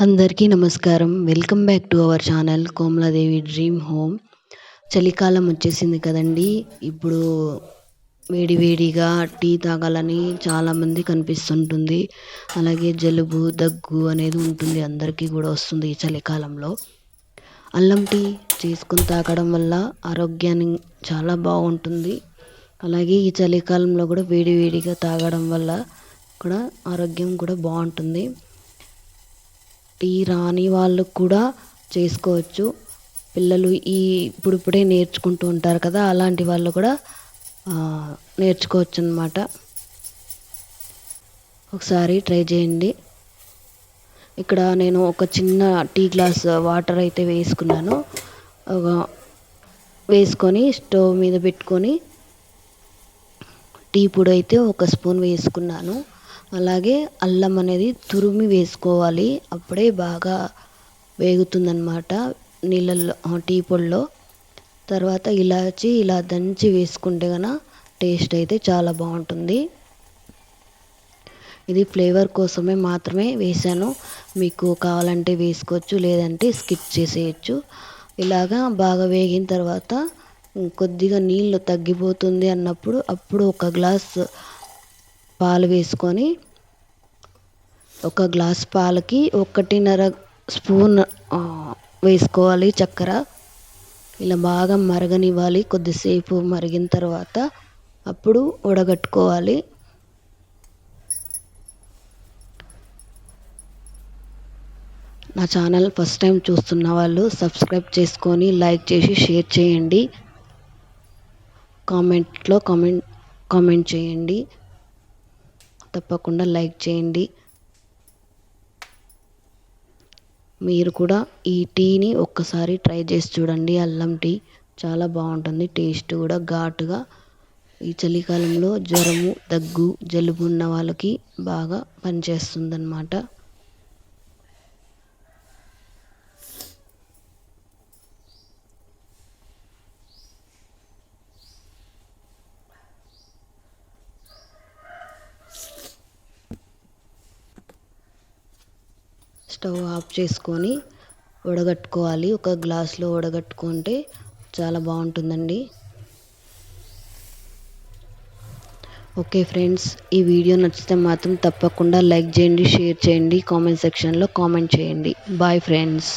అందరికీ నమస్కారం. Welcome back to our channel Komaladevi dream home. చలికాలం వచ్చేసింది కదండి. ఇప్పుడు వేడివేడిగా టీ తాగాలని చాలామంది కనిపిస్తుంటుంది. అలాగే జలుబు దగ్గు అనేది ఉంటుంది. అందరికీ కూడా వస్తుంది ఈ చలికాలంలో. అల్లం టీ చేసుకొని తాగడం వల్ల ఆరోగ్యాన్ని చాలా బాగుంటుంది. అలాగే ఈ చలికాలంలో కూడా వేడివేడిగా తాగడం వల్ల కూడా ఆరోగ్యం కూడా బాగుంటుంది. టీ రాని వాళ్ళు కూడా చేసుకోవచ్చు. పిల్లలు ఈ ఇప్పుడిప్పుడే నేర్చుకుంటూ ఉంటారు కదా అలాంటి వాళ్ళు కూడా నేర్చుకోవచ్చు అనమాట ఒకసారి ట్రై చేయండి. ఇక్కడ నేను ఒక చిన్న టీ గ్లాస్ వాటర్ అయితే వేసుకున్నాను. వేసుకొని స్టవ్ మీద పెట్టుకొని టీ పొడి అయితే ఒక స్పూన్ వేసుకున్నాను. అలాగే అల్లం అనేది తురిమి వేసుకోవాలి. అప్పుడే బాగా వేగుతుందన్నమాట నీళ్ళల్లో టీ పొడిలో. తర్వాత ఇలాచి ఇలా దంచి వేసుకుంటే కనుక టేస్ట్ అయితే చాలా బాగుంటుంది. ఇది ఫ్లేవర్ కోసమే మాత్రమే వేసాను మీకు కావాలంటే వేసుకోవచ్చు లేదంటే స్కిప్ చేసేయచ్చు. ఇలాగా బాగా వేగిన తర్వాత కొద్దిగా నీళ్ళు తగ్గిపోతుంది అన్నప్పుడు అప్పుడు ఒక గ్లాస్ పాలు వేసుకొని ఒక గ్లాస్ పాలకి ఒకటిన్నర స్పూన్ వేసుకోవాలి చక్కెర. ఇలా బాగా మరగనివ్వాలి కొద్దిసేపు మరిగిన తర్వాత. అప్పుడు ఉడగట్టుకోవాలి నా ఛానల్ ఫస్ట్ టైం చూస్తున్న వాళ్ళు సబ్స్క్రైబ్ చేసుకొని లైక్ చేసి షేర్ చేయండి. కామెంట్లో కామెంట్ కామెంట్ చేయండి. తప్పకుండా లైక్ చేయండి. మీరు కూడా ఈ టీని ఒక్కసారి ట్రై చేసి చూడండి. అల్లం టీ చాలా బాగుంటుంది. టేస్ట్ కూడా ఘాటుగా ఈ చలికాలంలో జ్వరము దగ్గు జలుబు ఉన్న వాళ్ళకి బాగా పనిచేస్తుంది స్టవ్ ఆఫ్ చేసుకొని వడగట్టుకోవాలి. ఒక గ్లాస్లో వడగట్టుకుంటే చాలా బాగుంటుందండి. ఓకే ఫ్రెండ్స్ ఈ వీడియో నచ్చితే మాత్రం తప్పకుండా లైక్ చేయండి షేర్ చేయండి కామెంట్ సెక్షన్లో కామెంట్ చేయండి. Bye friends.